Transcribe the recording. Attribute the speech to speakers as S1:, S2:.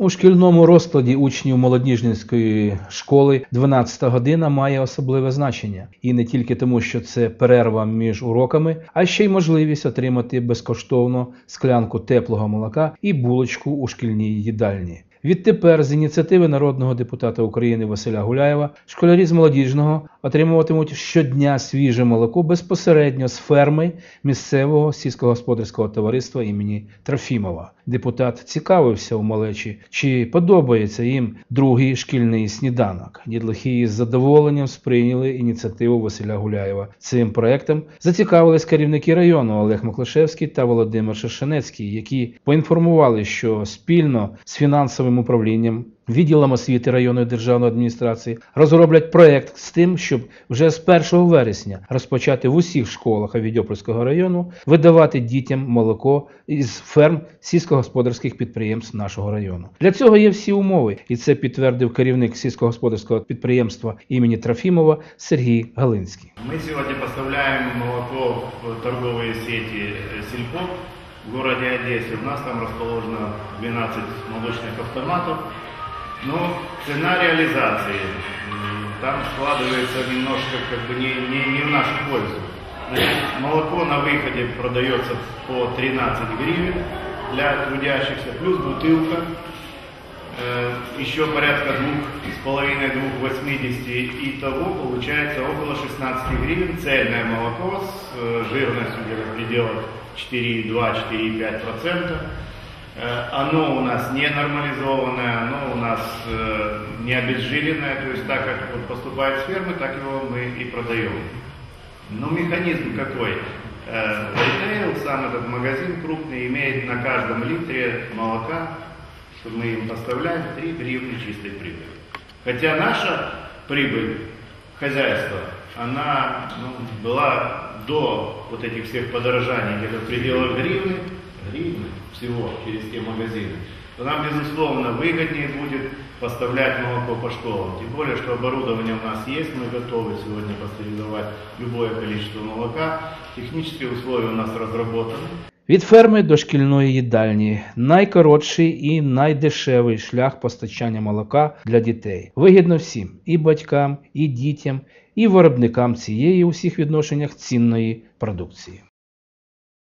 S1: У шкільному розкладі учнів молодіжницької школи 12 година має особливе значення. І не тільки тому, що це перерва між уроками, а ще й можливість отримати безкоштовно склянку теплого молока і булочку у шкільній їдальні. Відтепер, з ініціативи народного депутата України Василя Гуляєва, школярі з молодіжного отримуватимуть щодня свіже молоко безпосередньо з ферми місцевого сільськогосподарського товариства імені Трофімова. Депутат цікавився у малечі, чи подобається їм другий шкільний сніданок. Дідлахи з задоволенням сприйняли ініціативу Василя Гуляєва. Цим проектом зацікавились керівники району Олег Маклашевський та Володимир Шершенецький, які поінформували, що спільно з фінансовим управлінням відділом освіти районної державної адміністрації розроблять проект з тим, щоб вже з 1 вересня розпочати в усіх школах Авідьопольського району видавати дітям молоко із ферм сільськогосподарських підприємств нашого району. Для цього є всі умови, і це підтвердив керівник сільськогосподарського підприємства імені Трофімова Сергій Галинський.
S2: Мы сегодня поставляем молоко в торговые сети э, Сельпо в городе Одессе. У нас там расположено 12 молочных автоматов. Но цена реализации там складывается немножко как бы не, не, не в нашу пользу. Значит, молоко на выходе продается по 13 гривен для трудящихся, плюс бутылка Э, еще порядка двух с половиной двух 80 и того получается около 16 гривен цельное молоко с э, жирностью где-то в пределах 4,2-4,5 процента. Э, Оно у нас не нормализованное, оно у нас э, не обезжиренное, то есть так как вот поступает с фермы, так его мы и продаем. Но механизм какой? Э, Ритейл, сам этот магазин крупный, имеет на каждом литре молока что мы им поставляем 3 гривны чистой прибыли. Хотя наша прибыль хозяйства, она ну, была до вот этих всех подорожаний где-то в пределах гривны, гривны всего через те магазины, то нам, безусловно, выгоднее будет поставлять молоко по школам. Тем более, что оборудование у нас есть, мы готовы сегодня пастеризовать любое количество молока. Технические условия у нас разработаны.
S1: Від ферми до шкільної їдальні найкоротший і найдешевий шлях постачання молока для дітей. Вигідно всім і батькам, і дітям, і виробникам цієї у всіх відношеннях цінної продукції.